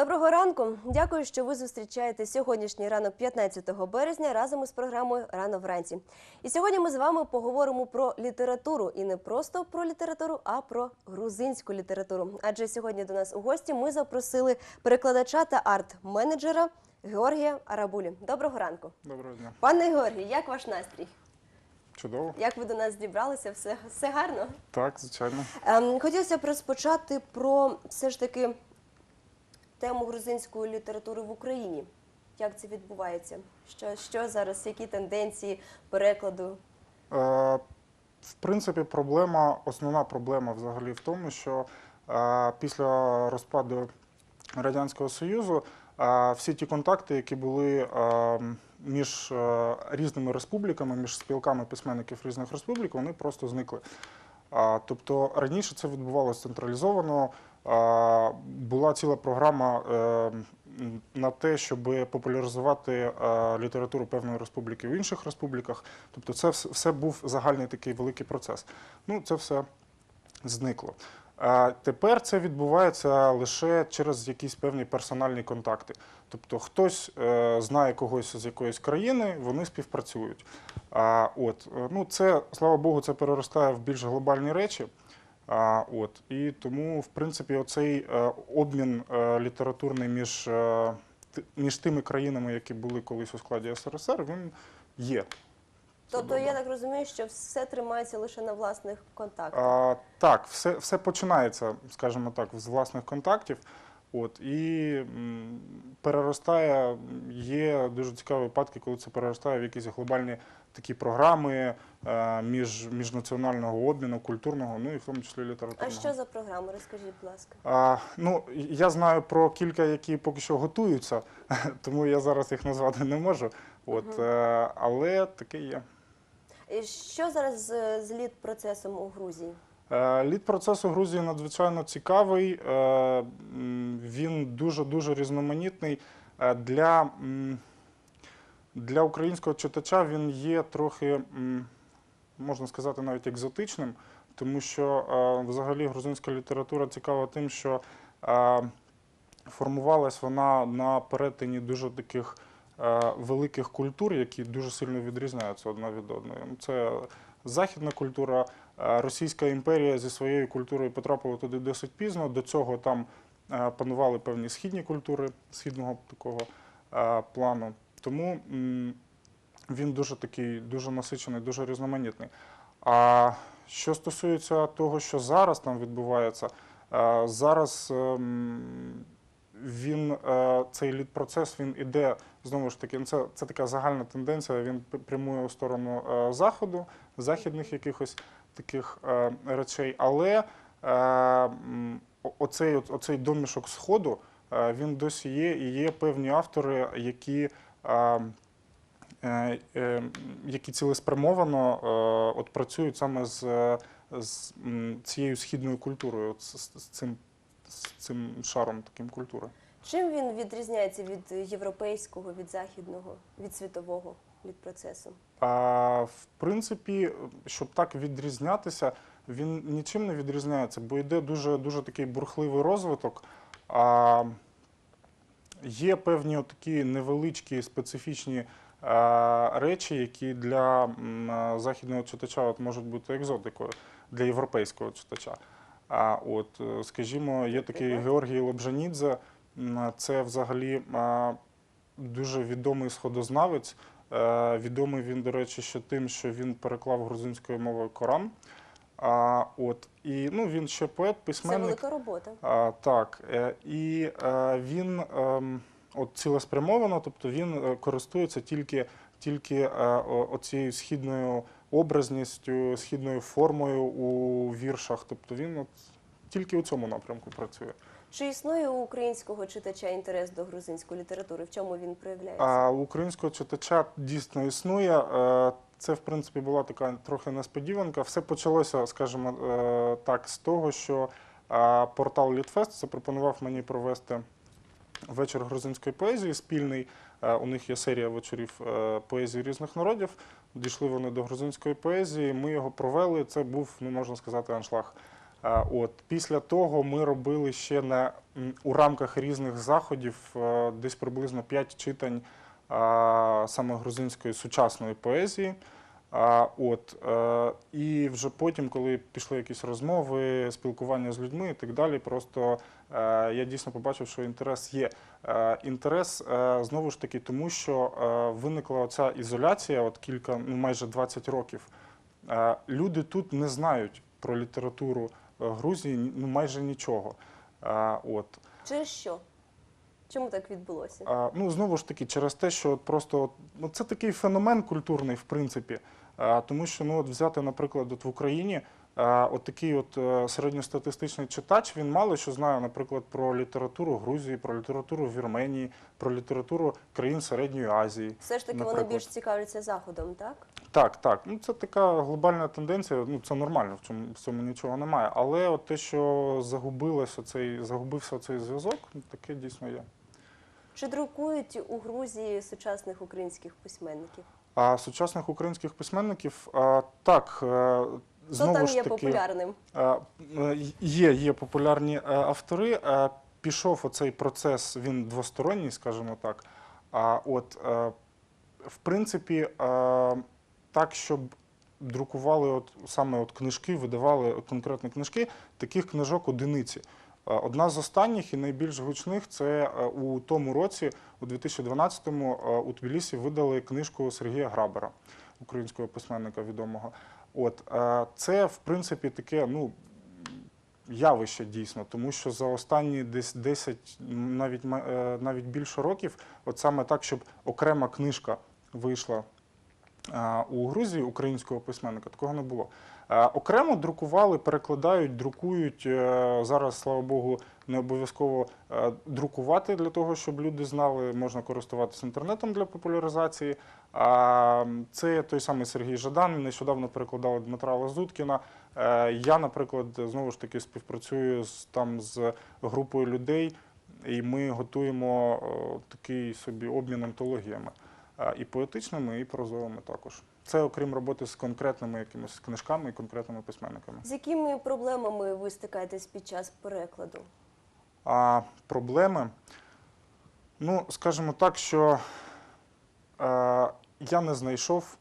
Доброго ранку. Дякую, що ви зустрічаєте сьогоднішній ранок 15 березня разом із програмою Рано вранці. І сьогодні ми з вами поговоримо про літературу і не просто про літературу, а про грузинську літературу. Адже сьогодні до нас у гості ми запросили перекладача та арт-менеджера Георгія Арабулі. Доброго ранку, Доброго дня. пане Георгій. Як ваш настрій? Чудово. Як ви до нас зібралися? Все, все гарно? Так, звичайно. Ем, хотілося б розпочати про все ж таки тему грузинської літератури в Україні. Як це відбувається? Що, що зараз, які тенденції перекладу? Е, в принципі, проблема, основна проблема взагалі в тому, що е, після розпаду Радянського Союзу е, всі ті контакти, які були е, між е, різними республіками, між спілками письменників різних республік, вони просто зникли. А, Тобто раніше це відбувалося централізовано. Була ціла програма е, на те, щоб популяризувати е, літературу певної республіки в інших республіках. Тобто, це все був загальний такий великий процес. Ну, це все зникло. А тепер це відбувається лише через якісь певні персональні контакти. Тобто хтось е, знає когось з якоїсь країни, вони співпрацюють. А, от, ну, це, слава Богу, це переростає в більш глобальні речі. От, і тому, в принципі, оцей е, обмін е, літературний між, е, між тими країнами, які були колись у складі СРСР, він є. Тобто я так розумію, що все тримається лише на власних контактах. А, так, все, все починається, скажімо так, з власних контактів. От, і м, переростає, є дуже цікаві випадки, коли це переростає в якісь глобальні такі програми е, між, міжнаціонального обміну, культурного, ну і в тому числі А що за програми? Розкажіть, будь ласка. А, ну, я знаю про кілька, які поки що готуються, тому я зараз їх назвати не можу. От, е, але таке є. І Що зараз з, з літ процесом у Грузії? Е, Лід процесу Грузії надзвичайно цікавий. Він дуже-дуже різноманітний. Е, Для, для українського читача він є трохи, можна сказати, навіть екзотичним, тому що е, взагалі грузинська література цікава тим, що е, формувалась вона на перетині дуже таких е, великих культур, які дуже сильно відрізняються одна від одної. Це західна культура, Російська імперія зі своєю культурою потрапила туди досить пізно. До цього там панували певні східні культури східного такого плану. Тому він дуже такий, дуже насичений, дуже різноманітний. А що стосується того, що зараз там відбувається, е, зараз ем, він е, цей лід-процес він іде знову ж таки. ну, Це, це така загальна тенденція. Він прямує у сторону е, заходу, західних якихось таких речей. Але оцей, оцей домішок сходу він досі є, і є певні автори, які. Е, е, які цілеспрямовано е, от працюють саме з, з цією східною культурою, от з, з- цим, з цим шаром таким культури. Чим він відрізняється від європейського, від західного, від світового літпроцесу? А в принципі, щоб так відрізнятися, він нічим не відрізняється, бо йде дуже, дуже такий бурхливий розвиток. А є певні такі невеличкі специфічні речі, які для західного читача от, можуть бути екзотикою для європейського читача. А от, е, скажімо, є такий Георгій Лобжанідзе, це взагалі дуже відомий сходознавець. Е, Відомий він, до речі, ще тим, що він переклав грузинською мовою Коран. А, от, і ну, він ще поет, Це велика робота. А, так, е, і е, він ем, от цілеспрямовано, тобто він е, користується тільки, тільки о- оцією східною образністю, східною формою у віршах. Тобто він от тільки у цьому напрямку працює. Чи існує у українського читача інтерес до грузинської літератури? В чому він проявляється? А у українського читача дійсно існує. Це, в принципі, була така трохи несподіванка. Все почалося, скажімо е, так, з того, що е, портал Літфест запропонував мені провести вечір грузинської поезії спільний. Е, У них є серія вечорів поезії різних народів. Дійшли вони до грузинської поезії. Ми його провели. Це був, ну можна сказати, аншлаг. От після того ми робили ще на у рамках різних заходів десь приблизно 5 читань саме грузинської сучасної поезії. А, от, е, і вже потім, коли пішли якісь розмови, спілкування з людьми і так далі, просто е, я дійсно побачив, що інтерес є. Е, інтерес знову ж таки, тому що виникла оця ізоляція, от кілька, ну майже 20 років. Люди тут не знають про літературу Грузії ну, майже нічого. От. Через що? Чому так відбулося? А, ну, знову ж таки, через те, що от просто от, ну, це такий феномен культурний, в принципі. А, тому що ну, от взяти, наприклад, от в Україні а, от такий от е, середньостатистичний читач, він мало що знає, наприклад, про літературу Грузії, про літературу Вірменії, про літературу країн Середньої Азії. Все ж таки вони більш цікавляться заходом, так? Так, так. Ну це така глобальна тенденція. Ну це нормально, в цьому в цьому нічого немає. Але от те, що загубилося цей, загубився цей зв'язок, таке дійсно є. Чи друкують у Грузії сучасних українських письменників? А сучасних українських письменників а, так. е, Хто Знову там ж є таки, популярним? е, е, є, є популярні е, автори. Е, Пішов оцей процес, він двосторонній, скажімо так. А от, е, в принципі, е, так, щоб друкували от, саме от книжки, видавали конкретні книжки, таких книжок одиниці. Е, Одна з останніх і найбільш гучних це е, у тому році, у 2012-му, е, у Тбілісі видали книжку Сергія Грабера, українського письменника відомого. От це, в принципі, таке, ну. Явище дійсно, тому що за останні десь 10, навіть навіть більше років, от саме так, щоб окрема книжка вийшла у Грузії українського письменника, такого не було. Окремо друкували, перекладають, друкують. е, Зараз, слава Богу, не обов'язково е, друкувати для того, щоб люди знали, можна користуватися інтернетом для популяризації. Це той самий Сергій Жадан. Нещодавно перекладали Дмитра Лазуткіна. Е, Я, наприклад, знову ж таки співпрацюю з там з групою людей, і ми готуємо такий собі обмін антологіями. І поетичними, і прозовими також. Це окрім роботи з конкретними якимись книжками і конкретними письменниками. З якими проблемами ви стикаєтесь під час перекладу? А проблеми, ну, скажімо так, що е, я не знайшов,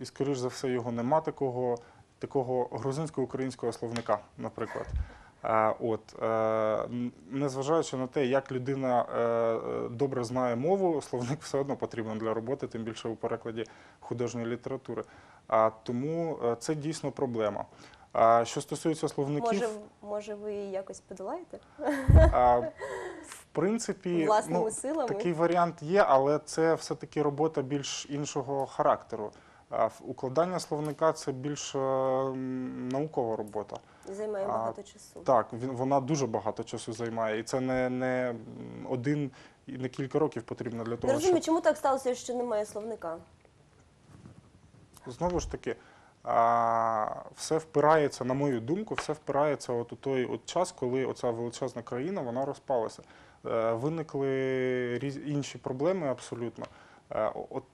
і, скоріш за все, його нема такого, такого грузинсько-українського словника, наприклад. От, е, незважаючи на те, як людина е, е, добре знає мову, словник все одно потрібен для роботи, тим більше у перекладі художньої літератури. А тому це дійсно проблема. А що стосується словників, Може, може, ви її якось подолаєте а, в принципі, ну, силами? такий варіант є, але це все-таки робота більш іншого характеру. А укладання словника це більш наукова робота. Займає А, багато часу. Так, він, вона дуже багато часу займає, і це не, не один і не кілька років потрібно для Не того, розумію, щоб чому так сталося, що немає словника? знову ж таки. А, все впирається, на мою думку, все впирається от у той от час, коли оця величезна країна вона розпалася. Е, виникли різ, інші проблеми абсолютно. Е, от,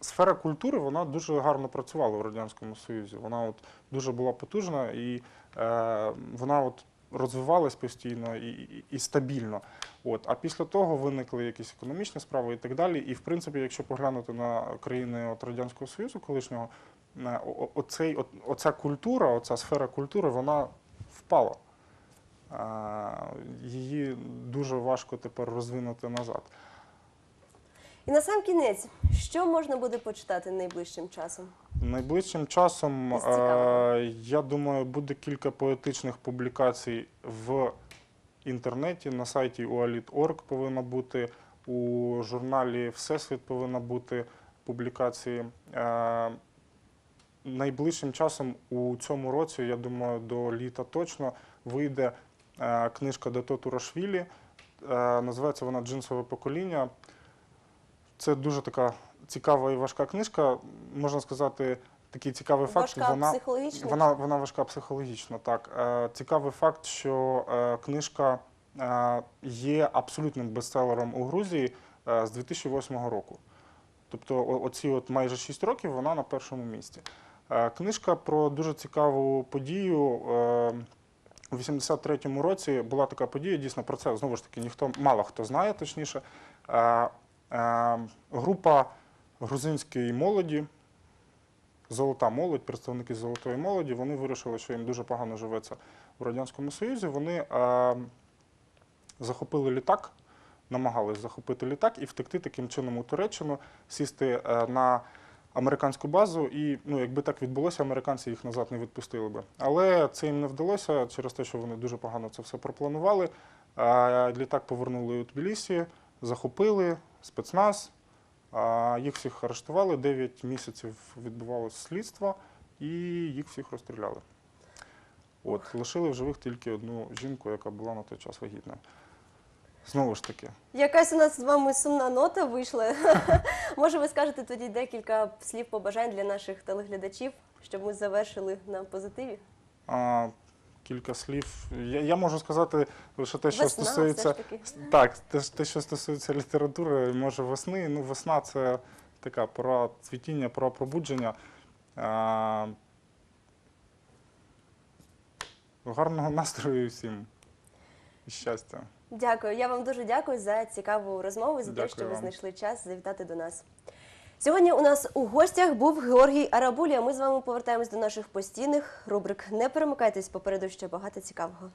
сфера культури вона дуже гарно працювала в Радянському Союзі. Вона от дуже була потужна і е, вона от розвивалась постійно і, і, і стабільно. От. А після того виникли якісь економічні справи і так далі. І в принципі, якщо поглянути на країни от Радянського Союзу колишнього, е, о- о- оцей, от, оця культура, оця сфера культури, вона впала. А, Її дуже важко тепер розвинути назад. І на сам кінець, що можна буде почитати найближчим часом? Найближчим часом, е, я думаю, буде кілька поетичних публікацій в інтернеті. На сайті ualit.org повинна бути, у журналі Всесвіт повинна бути публікації. Е, Найближчим часом у цьому році, я думаю, до літа точно вийде е, книжка Дато Турашвілі. Е, Називається вона Джинсове покоління. Це дуже така цікава і важка книжка. Можна сказати, такий цікавий факт. Важка вона, психологічно? вона, вона важка психологічно, так. Е, Цікавий факт, що е, книжка е, є абсолютним бестселером у Грузії е, з 2008 року. Тобто, о- оці от майже 6 років вона на першому місці. Е, Книжка про дуже цікаву подію. е, у 83-му році була така подія. Дійсно про це знову ж таки ніхто мало хто знає, точніше. Е, е, група грузинської молоді, золота молодь, представники золотої молоді, вони вирішили, що їм дуже погано живеться в Радянському Союзі. Вони е, захопили літак, намагались захопити літак і втекти таким чином у Туреччину, сісти е, на американську базу, і ну, якби так відбулося, американці їх назад не відпустили би. Але це їм не вдалося через те, що вони дуже погано це все пропланували. Е, Літак повернули у Тбілісі, захопили спецназ. Їх всіх арештували, 9 місяців відбувалося слідство, і їх всіх розстріляли. От, лишили в живих тільки одну жінку, яка була на той час вагітна. Знову ж таки, Якась у нас з вами сумна нота вийшла. Може, ви скажете тоді декілька слів побажань для наших телеглядачів, щоб ми завершили на позитиві? а, кілька слів. Я, я можу сказати лише те, що Весна, стосується. все ж таки. Так, те, те, що стосується літератури, може весни. Ну, весна це така пора цвітіння, пора пробудження. А, гарного настрою всім і щастя. Дякую. Я вам дуже дякую за цікаву розмову, за те, Дякую що ви вам. знайшли час завітати до нас. Сьогодні у нас у гостях був Георгій Арабулі. Ми з вами повертаємось до наших постійних рубрик. Не перемикайтесь попереду ще багато цікавого.